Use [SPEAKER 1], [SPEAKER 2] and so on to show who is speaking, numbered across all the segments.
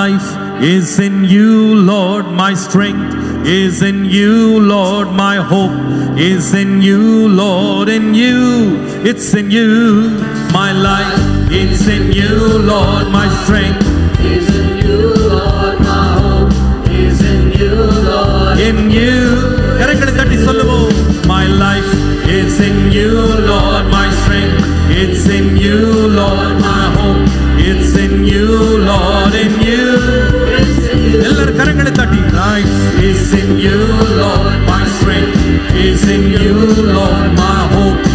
[SPEAKER 1] life is in you, Lord. My strength is in you, Lord. My hope is in you, Lord. In you, it's in you. My life, is in you, Lord. My strength
[SPEAKER 2] is in you, Lord. My hope is in you, Lord.
[SPEAKER 1] In you. My life is in you, Lord. My strength, it's in you, Lord. My hope, it's in you, is in you lord my strength is in you lord my hope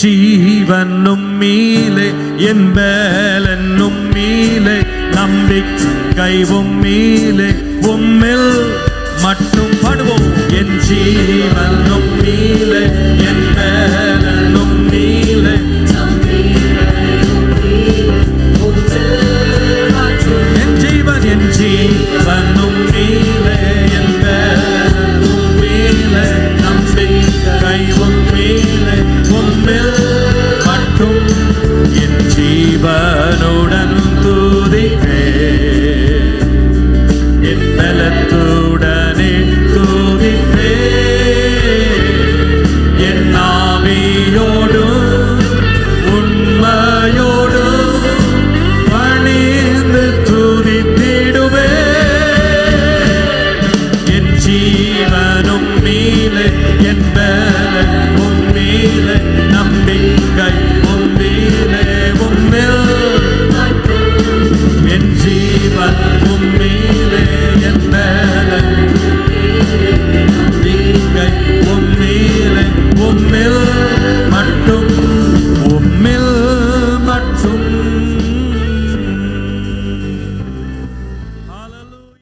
[SPEAKER 1] என் ஜீவனும் மீலே என் வேலனும் மீலே நம்பிக்கைவும் மீலே உம்மில் மட்டும் படுவோம். என் ஜீவனும் மீலே என் ജീവനും മേലെ N ബലം മേലെ